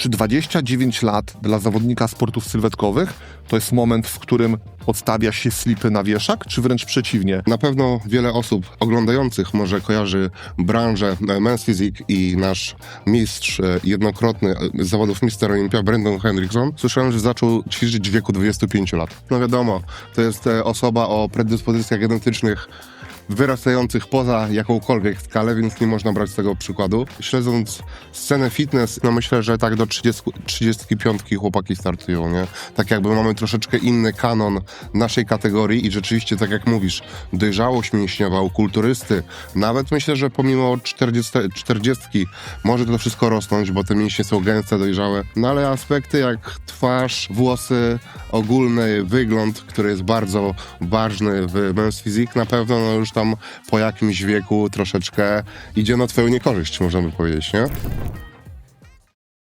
Czy 29 lat dla zawodnika sportów sylwetkowych to jest moment, w którym odstawia się slipy na wieszak, czy wręcz przeciwnie? Na pewno wiele osób oglądających może kojarzy branżę e, Men's Physique i nasz mistrz e, jednokrotny e, z zawodów Mister Olympia, Brandon Hendrickson. Słyszałem, że zaczął ćwiczyć w wieku 25 lat. No wiadomo, to jest osoba o predyspozycjach genetycznych wyrastających poza jakąkolwiek skalę, więc nie można brać z tego przykładu. Śledząc scenę fitness, no myślę, że tak do 30, 35 chłopaki startują, nie? Tak jakby mamy troszeczkę inny kanon naszej kategorii i rzeczywiście, tak jak mówisz, dojrzałość mięśniowa u kulturysty, nawet myślę, że pomimo 40, 40 może to wszystko rosnąć, bo te mięśnie są gęste, dojrzałe, no ale aspekty jak twarz, włosy, ogólny wygląd, który jest bardzo ważny w Men's Physique, na pewno no już tam po jakimś wieku troszeczkę idzie na twoją niekorzyść, możemy powiedzieć, nie?